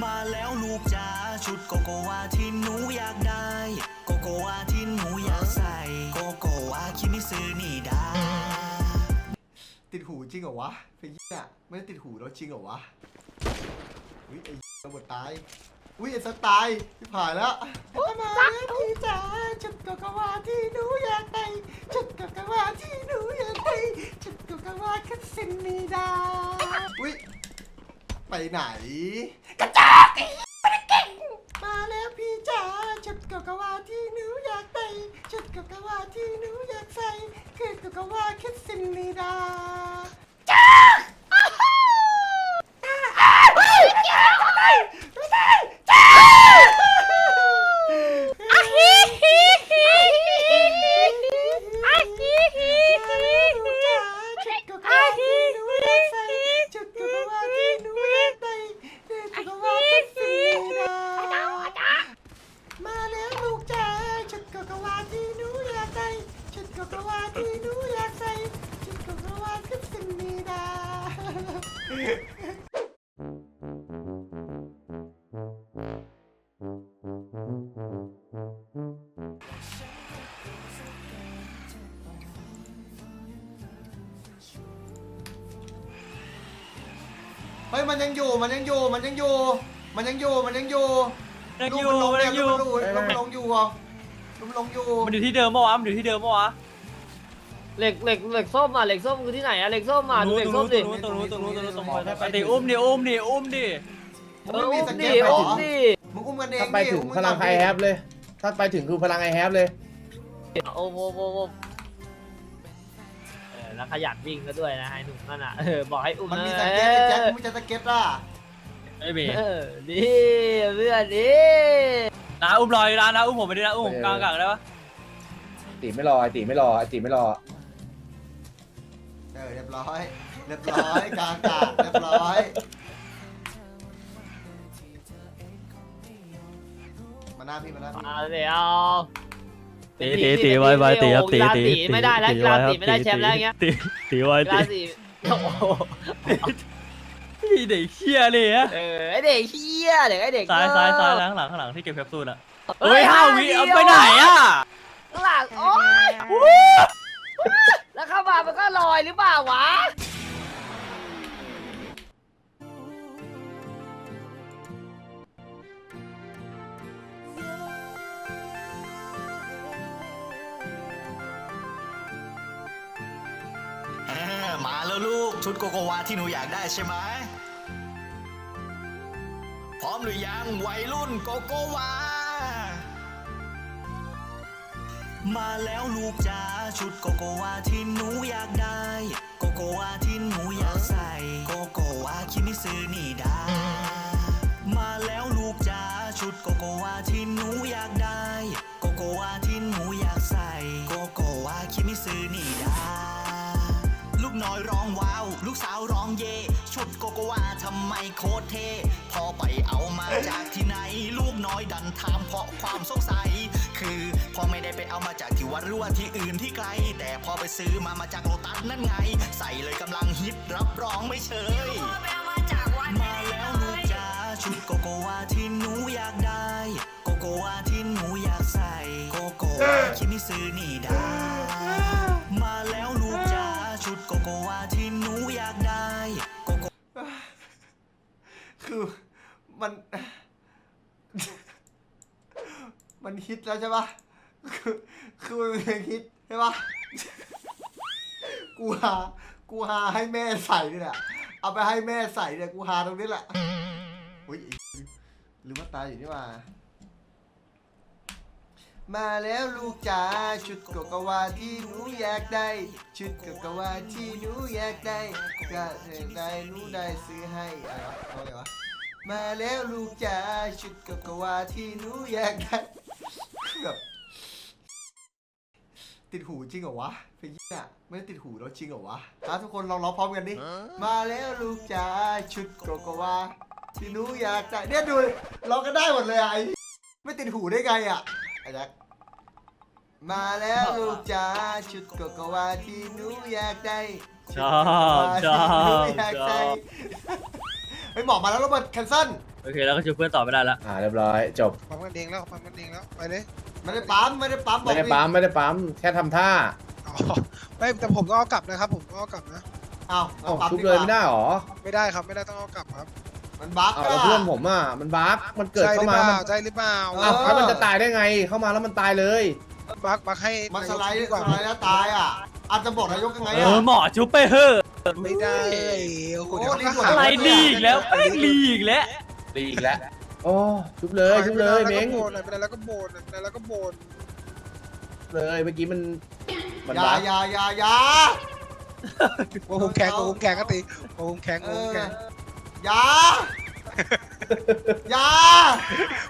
มาแล้วลูกจ๋าชุดโกโกวาที่หนูอยากได้ โกโกวาที่หนูอยากใส่ โกโกวาคิมิซึนี่ดาติดหูจริงเหรอวะไปยี่อะไม่ได้ติดหูแล้วจริงเหรอวะอุ้ยไอ้ระเบิดตายอุ้ยไอ้สตายที่ผ่านแล้วมาแล้วพี่จ๋าชุดโกโกวาที่หนูอยากได้ชุดโกโกวาที่หนูอยากได้ชุดโกโกวาคัตซินนีดาอุ้ย ไปไหน กระจอกไอ้ไม่ได้เก่งมาแล้วพี่จ๋าชุดโกโกวาที่หนูอยากใส่ชุดโกโกวาที่หนูอยากใส่คือโกโกวาคิดสินนีดาแล้วลูกจ๋าชุดโกโกวาที่หนูอยากได้ ชุดโกโกวาที่หนูอยากใส่ชุดโกโกวาคือสิ่งนี้ดาเฮ้ยมันยังอยู่มันยังอยู่มันยังอยู่มันยังอยู่มันยังอยู่ยังลูอกยู่มันลงมันเนี่ยังอลูยู่มันลงลูกมันลงอยู่อะลูกมันลงอยู่ มันอยู่ที่เดิมปะวะมันอยู่ที่เดิมปะวะ เหล็กเหล็กเหล็กส้มอะเหล็กส้มคือที่ไหนอะเหล็กส้มอะดูเหล็กส้มดิตรงนู้นตรงนู้นตรงนู้นตรงนู้นไปดิอุ้มดิอุ้มดิอุ้มดิมึงเอไม่อมีอุ้มสดิเก็ตเหรออุ้มดิมึงอุ้มกันเองถ้าไปถึงดิพลังไอแฮปเลย ถ้าไปถึงคือพลังไอแฮปเลยโอ้โหโอ้โหเออแล้วขยันวิ่งก็ด้วยนะไอ้หนุ่มนั่นอะเออบอกให้อุ้มมันมีนะสเก็ตไอ้แจ็คมึงจะสเก็ตล่ะไอ้เบเออดีเพื่อนดีนะอุ้มลอยนะนะอุ้มผมไปดินะอุ้มผมกลางกลางได้ปะตีไม่รอไอตีไม่รอไอตีไม่รอเออเรียบร้อย เรียบร้อยกลางกาดเรียบร้อยมาหน้าพี่มาหน้าพี่มาเดี๋ยวตีตีตีไว้ไว้ตีครับตีตีตีไม่ได้แล้วกีฬาสีไม่ได้แชมป์แล้วเงี้ยตีตีไว้กีฬาตีสีโอ้โหพี่เด็กเชี่ยเลยฮะเออไอเด็กเฮียเด็กไอเด็กซ้ายซ้ายซ้ายเข้างหลังข้างหลังที่เก็บแคปซูลอะฮ้เฮ้ยห้าวิเอาไปไหนอะข้างหลังโอ๊ยแล้วเข้า มามันก็ลอยหรือเปล่าวะมาแล้วลูกชุดโกโกวาที่หนูอยากได้ใช่ไหมพร้อมหรือยังวัยรุ่นโกโกวา มาแล้วลูกจ๋า ชุดโกโกวาที่หนูอยากได้ โกโกวาที่หนูอยากใส่ โกโกวาคิมิซึนี่ดามาแล้วลูกจ๋าชุดโกโกวาที่หนูอยากได้ โกโกวาที่หนูอยากใส่ โกโกวาคิมิซึนี่ดาลูกน้อยร้องว้ โคตรเท่พอไปเอามาจากที่ไหน ลูกน้อยดันถามเพราะความสงสัย คือพอไม่ได้ไปเอามาจากที่วัดหรือว่าที่อื่นที่ไกล แต่พอไปซื้อมามาจากโลตัสนั่นไง ใส่เลยกำลังฮิตรับรองไม่เชยมาแล้วลูกจ๋าชุดโกโกวาที่หนูอยากได้ โกโกวาที่หนูอยากใส่ โกโกวาคิมิซึนี่ได้ มัน มันฮิตแล้วใช่ปะคือคือมันเพลงฮิตใช่ปะกูหา กูหาให้แม่ใส่นี่แหละเอาไปให้แม่ใส่เนี่ยกูหาตรงนี้แหละอุ้ยหรือว่าตายอยู่นี่มามาแล้วลูกจ๋าชุดกกวาที่หนูอยากได้ ชุดกกวาที่หนูอยากได้ก็เธอได้หนูได้ซื้อให้อะไรวะเอาไงวะ มาแล้วลูกจ๋าชุดโกโกวาที่หนูอยากได้แบบติดหูจริงเหรอวะเป็นยี่อะไม่ได้ติดหูแล้วจริงเหรอวะครับทุกคนลองร้องพร้อมกันดิมาแล้วลูกจ๋าชุดโกโกวาที่หนูอยากได้เนี่ยดูร้องกันได้หมดเลยอะไอ้ไม่ติดหูได้ไงอะไอ้แจ็คมาแล้วลูกจ๋าชุดโกโกวาที่หนูอยากได้ชอบชอบชุดโกโกวาที่หนูอยากชอ ได้บเฮ้ยหมอกมาแล้วโรเบิร์ตแคนเซิลโอเคแล้วก็ช่วยเพื่อนต่อไม่ได้ละอ่าเรียบร้อยจบ ปั๊มกันเองแล้วปั๊มกันเองแล้วไปเลยไม่ได้ปั๊มไม่ได้ปั๊มบอไม่กได้ดิปั๊มไม่ได้ปั๊มแค่ทำท่าอ๋อไม่แต่ผมก็เอากลับนะครับ ผมก็เอากลับนะ อ้าวเอ้าปั๊มชุบดีเลกยว่าไม่ได้หรอไม่ได้ครับไม่ได้ต้องเอากลับครับมันบั๊กอ้าวแล้วเพื่อนผมอะมันบั๊กมันเกิดใช่หเข้ารือมาเปมันล่าใช่หรือเปล่าเอออ้าวแล้วมันจะตายได้ไงเข้ามาแล้วมันตายเลย บักบักให้มันสไลด์ดีสกว่า ไลด์แล้วตายอะอาจจะบอกนายกยังไงเออะ อหมอชุบไปเฮ้อะ ไม่ได้โอ้โหโอ้เดี๋ยวดีกเขาว่าหาอะไรดีอีกแล้วแม่งดีอีกแล้วดีอีกแล้วโอ้ชุบเลยชุบเลยไม่เม้ได้งแล้วก็โบนไม่ได้แล้วก็โบนไม่ได้แล้วก็โบนเลยเมื่อกี้มันมันอย่าบั๊กอย่าอย่าอย่าโอ้ผมแข็งโอ้ผมแข็งก็ตีโอ้ผมแข็งเอโอ้ผมอแข็งอย่าอย่า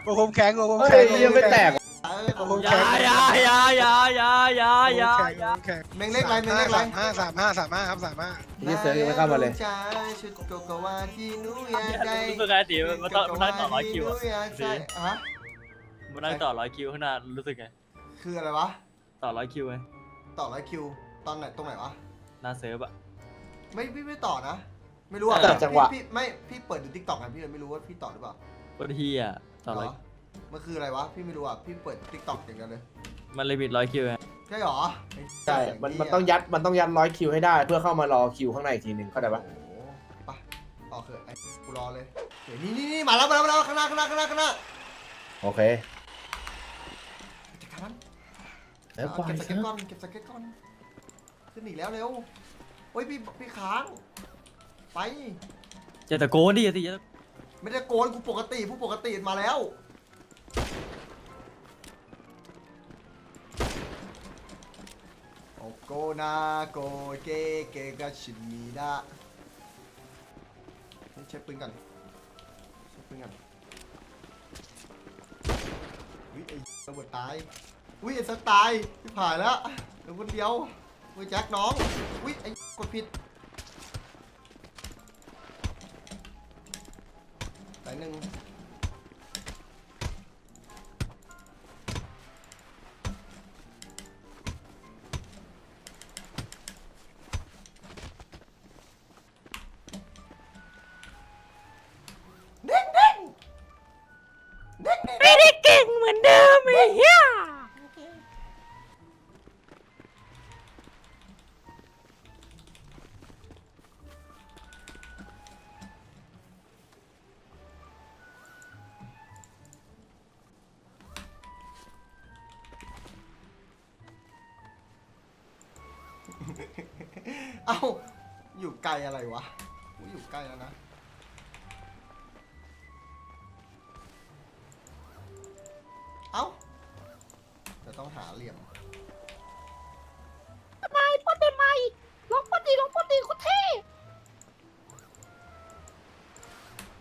โอ้ผมแข็งโอ้ผมเฮ้แข็ยง ยังไม่แตกเออโอ้โหอยาอยาอยาอยาอยาอยาอยาโอ้อยาผมแข็งเมงเล็กไรเมงเล็กไรสามห้าสามห้าสามห้าครับสามห้านี่เซิร์ฟยังไม่เข้ามาเลยจ้ชุดโกโกวาที่หนูอยากได้รู้สึกไงตีมันต้องมันนั่งต่อร้อยคิวอะที่หนูอยากได้ฮะมันนั่งต่อร้อยคิวข้างหน้ารู้สึกไง คืออะไรวะ ต่อร้อยคิวไง ต่อร้อยคิว ตอนไหนตรงไหนวะ หน้าเซิร์ฟอะไม่พี่ไม่ต่อนะ ไม่รู้อะแต่จังหวะพี่พี่ไม่ พี่เปิดดูทิกตอกกันพี่เลยไม่รู้ว่าพี่ต่อหรือเปล่าโคตรเฮียต่อเหร้รอยอ มันคืออะไรวะ พี่ไม่รู้อะ พี่เปิดทิกตอกอย่างเดียวเลยมันลิมิตร้อยคิวไงใช่หรอใช่ มันมันต้องยัด มันต้องยัดร้อยคิวให้ได้เพื่อเข้ามารอคิวข้างในอีกทีหนึ่งเข้าใจปะโอ้โหไปต่อเถอะไอ้กูรอเลยเดี๋ยวนี่นี่นี่มาแล้วมาแล้วมาแล้วข้างหน้าข้างหน้าข้างหน้าข้างหน้าโอเคจัดการมันแล้วปล่อยเก็บสเถเก็ตอะก่อนเก็บสเก็ตก่อนขึ้นอีกแล้วเร็วโอ้ยพี่พี่ค้างไป จะตะโกนดิอย่าตีอย่าตะไม่ได้โกนกูปกติผู้ปกติมาแล้ว โกนาโกเกเกกาชิมิดะเช็คปืนกันเช็คปืนกันวิไอ้ระเบิดตายวิไอ้สักตายที่ผ่านแล้วเหลือคนเดียววิแจ็คน้องวิไอ้กดผิดสายหนึ่ง เอ้า อยู่ไกลอะไรวะกูอยู่ใกล้แล้วนะ เอ้า จะต้องหาเหลี่ยมไม่ปนได้ไหมลองปนดีลองปนดีโคตรเท่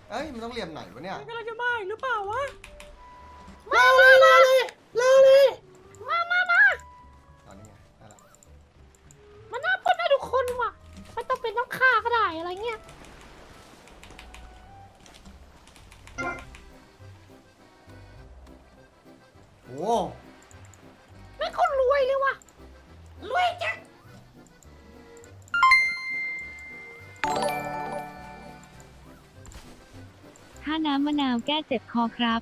เอ้ย มันต้องเหลี่ยมไหนวะเนี่ยกำลังจะมาอีกหรือเปล่าวะ อะไรเงี้ยโอ้ไม่คนรวยเลยว่ะรวยจังถ้าน้ำมะนาวแก้เจ็บคอครับ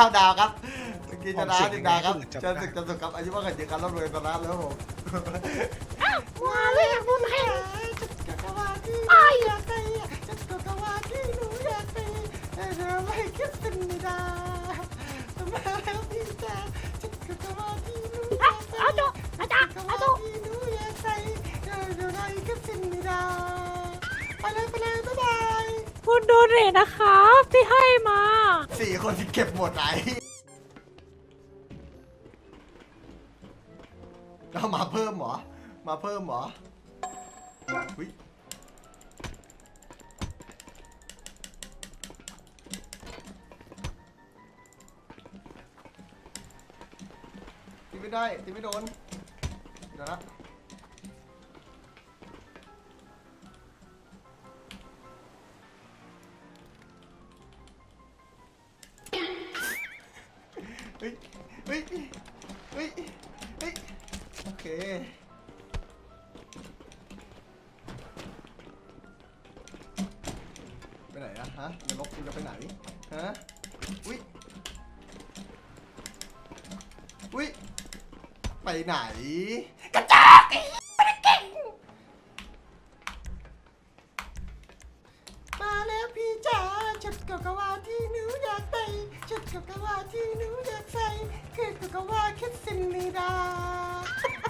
9 ดาวครับเมื่อกินชนะสิบดาวครับเจนสึกเจนสึกครับอายุมากกว่าเจ็ดครับรับรวยชนะแล้วผมมาเลยบุญแห่วาอยากไปอยากไปเลอยากไปอยากไปแไม่คินไปเลยไปเลยบ๊ายบาย คุณดูเรทนะครับที่ให้มา สี่คนที่เก็บหมดไหนแล้วมาเพิ่มเหรอ มาเพิ่มเหรออุ๊ยตีไม่ได้ตีไม่โดนเดี๋ยวนะ ไปไหน กระจอกไอ้ไม่ได้เก่ง มาแล้วพี่จ๋าชุดกกวาที่หนูอยากใส่ชุดกกวาที่หนูอยากใส่คือกกวาคิดสินนิดา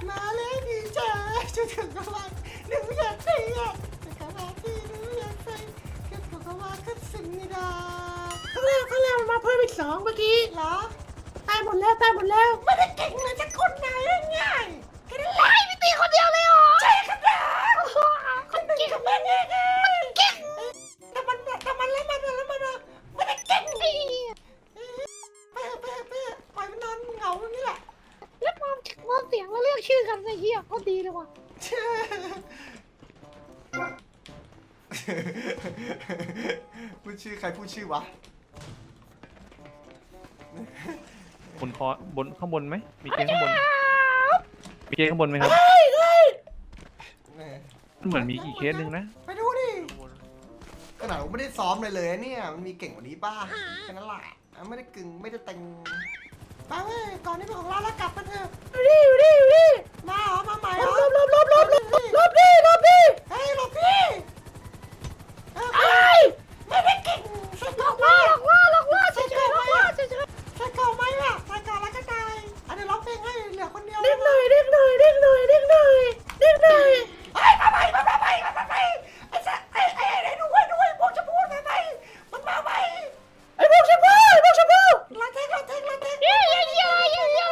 มาแล้วพี่จ๋าชุดกกวาหนูอยากใส่อะกกวาที่หนูอยากใส่คือกกวาคิดสินนิดาข้างล่างข้างล่างมันมาเพิ่มอีกสองเมื่อกี้เหรอ ตายหมดแล้วตายหมดแล้ว ไม่ได้เก่งเลยจะคน เหี้ยโคตรดีเลยว่ะพูดชื่อใครพูดชื่อวะ บนคอบนข้างบนไหมมีเกงข้างบน มีเกงข้างบนไหมครับมันเหมือนมีกี่เคสหนึ่งนะไปดูดิขนาดผมไม่ได้ซ้อมเลยเลยนะเนี่ยมันมีเก่งกว่านี้ป้าแค่นั้นแหละอะไม่ได้กึ่งไม่ได้แต่งไปเว้ยก่อนนี้เป็นของเราแล้วกลับกันเถอะรีบรีบรีบ มาเหรอมาใหม่เหรอลบลบลบลบลบลบดิลบดิเฮ้ยหลบพี่เออพี่ไม่ได้ก่งใส่กล่องไหมหลอกล่อหลอกล่อเฉยๆหลอกล่อเฉยใส่กล่องไหมล่ะใส่กล่องแล้วก็ตายอะเดี๋ยวร้องเพลงให้เหลือคนเดียวเรียกหน่อยเรียกหน่อยเรียกหน่อยเรียกหน่อยเรียกหน่อยเฮ้มาใหม่มาใหม่มาใหม่ไอ้สัสไอ้ไอ้ไอ้ดูไว้ดูไว้พวกจะพูดมาใหม่มันมาใหม่ไอ้พวกชมพูไอ้พวกชมพูลาเทคลาเทคลาเทคเย้เย้เย้เย้เย้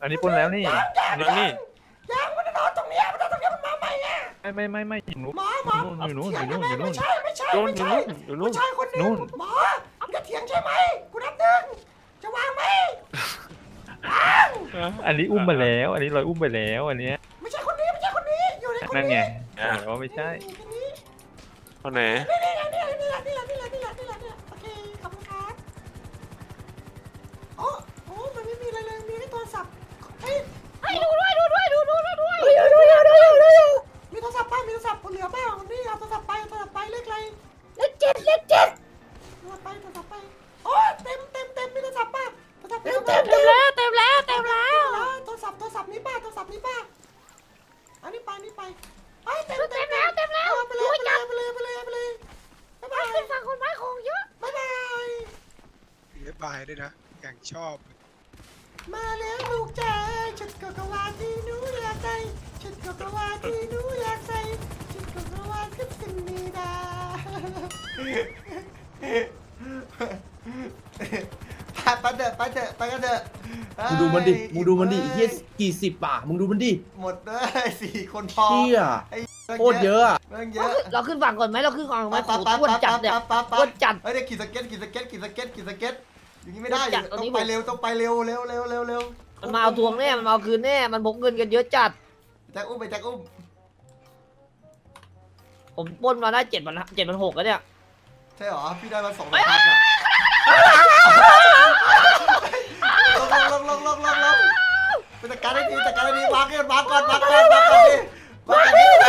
อืมอันนี้ปล้นแล้วนี่อันนี้นี่ยังมันนอนตรงนี้มันนอนตรงนี้มันมาใหม่ไงไม่ไม่ไม่ไม่อยู่นู้นหมอหมออยู่นู้นอยู่นู้นอยู่นู้นไม่ใช่ไม่ใช่โดนไม่อยู่ใช่นู้นอยู่นู้นผู้ชายคนหนึนู่งนหมอมึงจะเถียงใช่ไหมกูนับหนึ่งจะวางไหมวางอันนี้อุ้มมาแล้ว อันนี้ลอยอุ้มไปแล้วอันเนี้ยไม่ใช่คนนี้ไม่ใช่คนนี้อยู่ในคนนั่นไงนี้บอกแล้วว่าไม่ใช่คนนี้คนไหน ไปเถอะไปเถอะไปกันเถอะมึงดูมันดิ มึงดูมันดิไอ้เฮียกี่สิบป่ะมึงดูมันดิหมดเลยสี่คนพอเชี่ยไอ้โคตรเยอะอะเรื่องเยเราอะขึ้นเราขึ้นฝั่งก่อนไหมเราขึ้นฝั่งไหมปั๊บโอ้ปั๊บโหปั๊บอ้วนจัดเนี่ยปั๊บปั๊บอ้วนจัด เฮ้ยเดี๋ยวขี่สเก็ตขี่สเก็ตขี่สเก็ตขี่สเก็ตอย่างนี้ไม่ได้อ้วนจัดต้ตอนนี้องไปเร็วต้องไปเร็วเร็วเร็วเร็วเร็วมันมาเอาทวงแน่ มันมาเอาคืนแน่ มันพกเงินกันเยอะจัด แจ็คอุ้มไปแจ็คอุ้มผมปล้นมาได้เจ็ดพันเจ็ดพันหกแล้วเนี่ย ใช่เหรอ พี่ได้มาสองพันอะลงลงลงลงลงลงไปจัดการให้ดีจัดการให้ดีวางก่อนวางก่อนวางก่อนวางก่อนดิวางก่อนดิ